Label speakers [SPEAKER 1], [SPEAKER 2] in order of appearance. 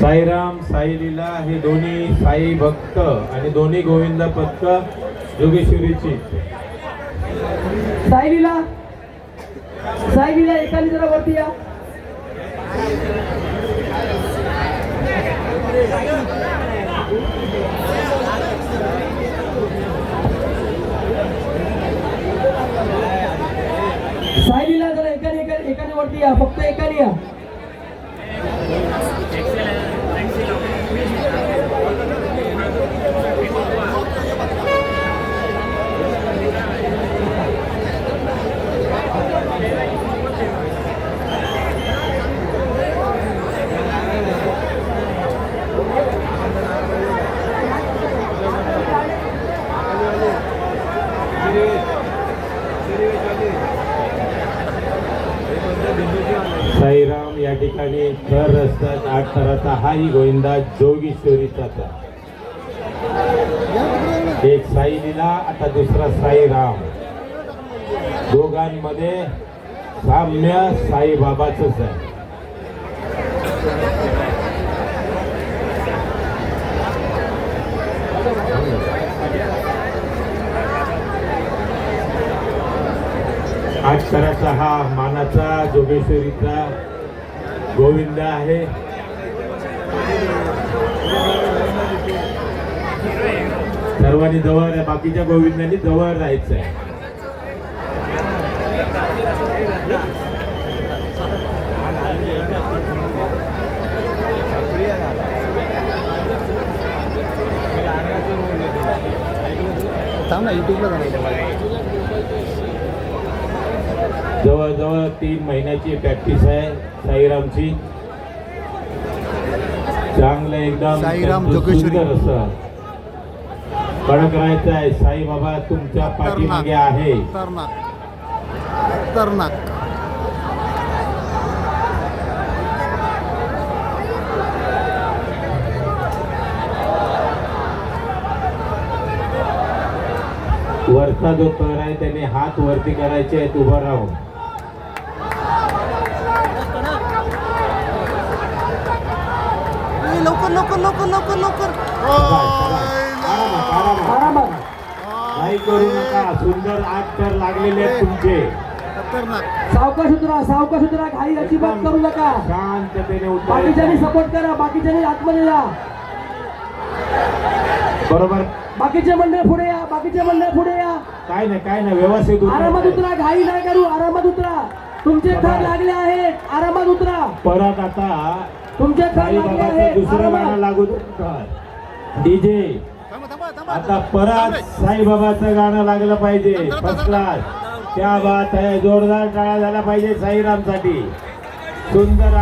[SPEAKER 1] साईराम साई लीला हे दोन्ही साई भक्त आणि दोन्ही गोविंद पथक जोगेश्वरीची.
[SPEAKER 2] सायलीला सायलीला एकाने जरा वरती या. सायलीला जरा एकाने एकाने वरती या फक्त एकाने या.
[SPEAKER 1] साईराम या ठिकाणी दर रस्त्यात आठ थराचा हाही गोविंदा जोगेश्वरीचा एक साई लिला आता दुसरा साई राम. दोघांमध्ये साम्य साईबाबाच आहे. अक्षराचा हा मानाचा जोगेश्वरीचा गोविंद आहे. सर्वांनी जवळ आहे बाकीच्या गोविंदांनी जवळ राहायचं आहे
[SPEAKER 3] थांब ना युट्यूबला
[SPEAKER 1] जवळजवळ तीन महिन्याची प्रॅक्टिस आहे साईरामची. चांगलं एकदम
[SPEAKER 3] साईराम
[SPEAKER 1] त्यांचं
[SPEAKER 3] जोगेश्वरी.
[SPEAKER 1] सुंदर असं. कडक राहायचं आहे. साईबाबा तुमच्या पाठीमागे आहे. वरचा जो तर आहे त्याने हात वरती करायचे आहेत उभं राहून.
[SPEAKER 3] ए, लवकर लवकर लवकर लवकर लवकर.
[SPEAKER 1] काही करू नका सुंदर आठ तर लागलेले आहेत तुमचे
[SPEAKER 2] सावकाश उतरा सावकाश उतरा घाई अजिबात करू नका.
[SPEAKER 1] शांततेने
[SPEAKER 2] बाकीच्यांनी सपोर्ट करा बाकीच्यांनी आतमध्ये या
[SPEAKER 1] बरोबर.
[SPEAKER 2] बाकीचे मंडळ पुढे या बाकीचे मंडळ पुढे या.
[SPEAKER 1] काय नाही काय नाही व्यवस्थित
[SPEAKER 2] आरामात
[SPEAKER 1] उतर
[SPEAKER 2] उतरा घाई नाही करू आरामात उतरा. तुमचे थर लागले आहेत आरामात उतरा.
[SPEAKER 1] परत आता
[SPEAKER 2] तुमचे
[SPEAKER 1] दुसरं गाणं. लागू डीजे.
[SPEAKER 3] थांबा थांबा थांबा.
[SPEAKER 1] आता परत साईबाबाचं गाणं लागलं पाहिजे. फर्स्ट क्लास त्या बात आहे जोरदार टाळा झाला पाहिजे साईरामसाठी. सुंदर